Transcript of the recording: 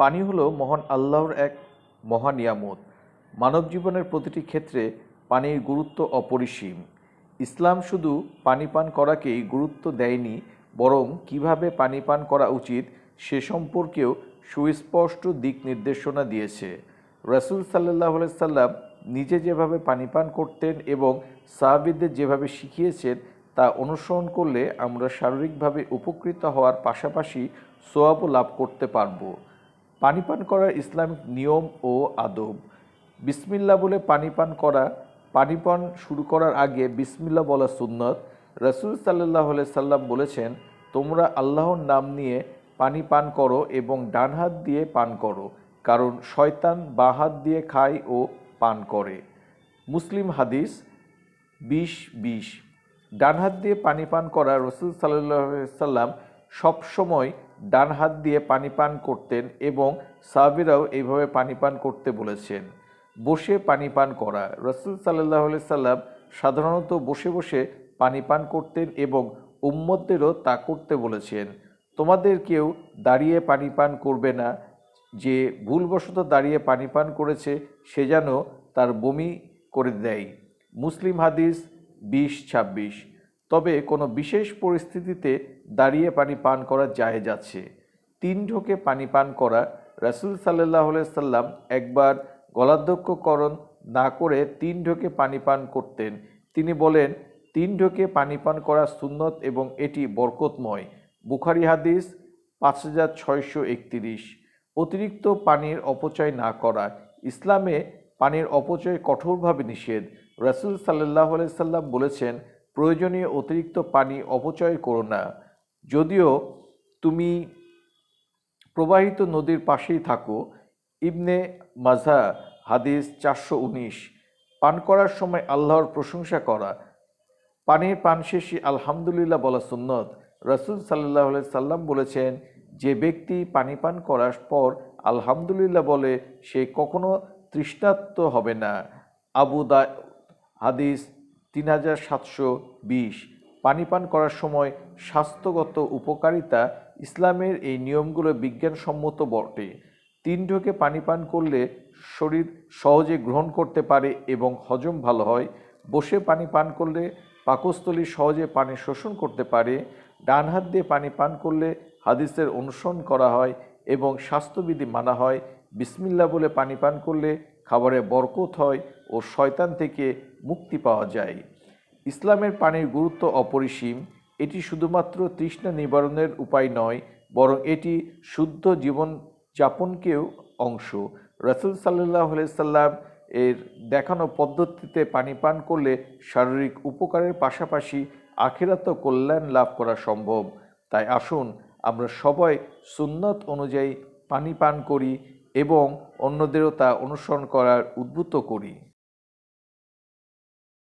পানি হলো মহান আল্লাহর এক মহা নিয়ামত। মানব জীবনের প্রতিটি ক্ষেত্রে পানির গুরুত্ব অপরিসীম। ইসলাম শুধু পানি পান করাকেই গুরুত্ব দেয়নি, বরং কীভাবে পানি পান করা উচিত সে সম্পর্কেও সুস্পষ্ট দিক নির্দেশনা দিয়েছে। রসুল সাল্লাহ সাল্লাম নিজে যেভাবে পানি পান করতেন এবং সাহাবিদদের যেভাবে শিখিয়েছেন, তা অনুসরণ করলে আমরা শারীরিকভাবে উপকৃত হওয়ার পাশাপাশি সোয়াবও লাভ করতে পারব। পানি পান করার ইসলামিক নিয়ম ও আদব। বিসমিল্লা বলে পানি পান করা পানি পান শুরু করার আগে বিসমিল্লা বলা সুন্নত। রসুল সাল্লাহ সাল্লাম বলেছেন, তোমরা আল্লাহর নাম নিয়ে পানি পান করো এবং ডান হাত দিয়ে পান করো, কারণ শয়তান বাঁ হাত দিয়ে খায় ও পান করে। মুসলিম হাদিস বিশ বিশ। ডান হাত দিয়ে পানি পান করা রসুল সাল্লাহ সাল্লাম সবসময় ডান হাত দিয়ে পানি পান করতেন এবং সাহাবিরাও এইভাবে পানি পান করতে বলেছেন। বসে পানি পান করা। রসুল সাল্লাহ সাল্লাম সাধারণত বসে বসে পানি পান করতেন এবং উম্মতদেরও তা করতে বলেছেন। তোমাদের কেউ দাঁড়িয়ে পানি পান করবে না। যে ভুলবশত দাঁড়িয়ে পানি পান করেছে, সে যেন তার বমি করে দেয়। মুসলিম হাদিস বিশ ছাব্বিশ। তবে কোনো বিশেষ পরিস্থিতিতে দাঁড়িয়ে পানি পান করা জায়েজ আছে। তিন ঢোকে পানি পান করা রাসুল সাল্লাহ সাল্লাম একবার গলাধ্যক্ষকরণ না করে তিন ঢোকে পানি পান করতেন। তিনি বলেন, তিন ঢোকে পানি পান করা সুন্নত এবং এটি বরকতময়। বুখারি হাদিস পাঁচ হাজার ছয়শো একত্রিশ। অতিরিক্ত পানির অপচয় না করা। ইসলামে পানির অপচয় কঠোরভাবে নিষেধ। রাসুল সাল্লাহ সাল্লাম বলেছেন প্রয়োজনীয় অতিরিক্ত পানি অপচয় করো না। যদিও তুমি প্রবাহিত নদীর পাশেই থাকো, ইবনে মাজা হাদিস চারশো উনিশ। পান করার সময় আল্লাহর প্রশংসা করা। পানির পান শেষে আলহামদুলিল্লাহ বলা সুন্নত। রসুল সাল্লাহ সাল্লাম বলেছেন, যে ব্যক্তি পানি পান করার পর আলহামদুলিল্লাহ বলে, সে কখনো তৃষ্ণাত্ম হবে না। আবু দা হাদিস তিন হাজার সাতশো বিশ। পানি পান করার সময় স্বাস্থ্যগত উপকারিতা ইসলামের এই নিয়মগুলো বিজ্ঞানসম্মত বটে। তিন ঢোকে পানি পান করলে শরীর সহজে গ্রহণ করতে পারে এবং হজম ভালো হয়। বসে পানি পান করলে পাকস্থলী সহজে পানি শোষণ করতে পারে। ডান হাত দিয়ে পানি পান করলে হাদিসের অনুসরণ করা হয় এবং স্বাস্থ্যবিধি মানা হয়। বিসমিল্লা বলে পানি পান করলে খাবারে বরকত হয় ও শয়তান থেকে মুক্তি পাওয়া যায়। ইসলামের পানির গুরুত্ব অপরিসীম, এটি শুধুমাত্র তৃষ্ণা নিবারণের উপায় নয়, বরং এটি শুদ্ধ জীবন যাপনকেও অংশ। রসুল সাল্লাহ সাল্লাম এর দেখানো পদ্ধতিতে পানি পান করলে শারীরিক উপকারের পাশাপাশি আখেরাত কল্যাণ লাভ করা সম্ভব। তাই আসুন আমরা সবাই সুন্নত অনুযায়ী পানি পান করি এবং অন্যদেরও তা অনুসরণ করার উদ্বুদ্ধ করি।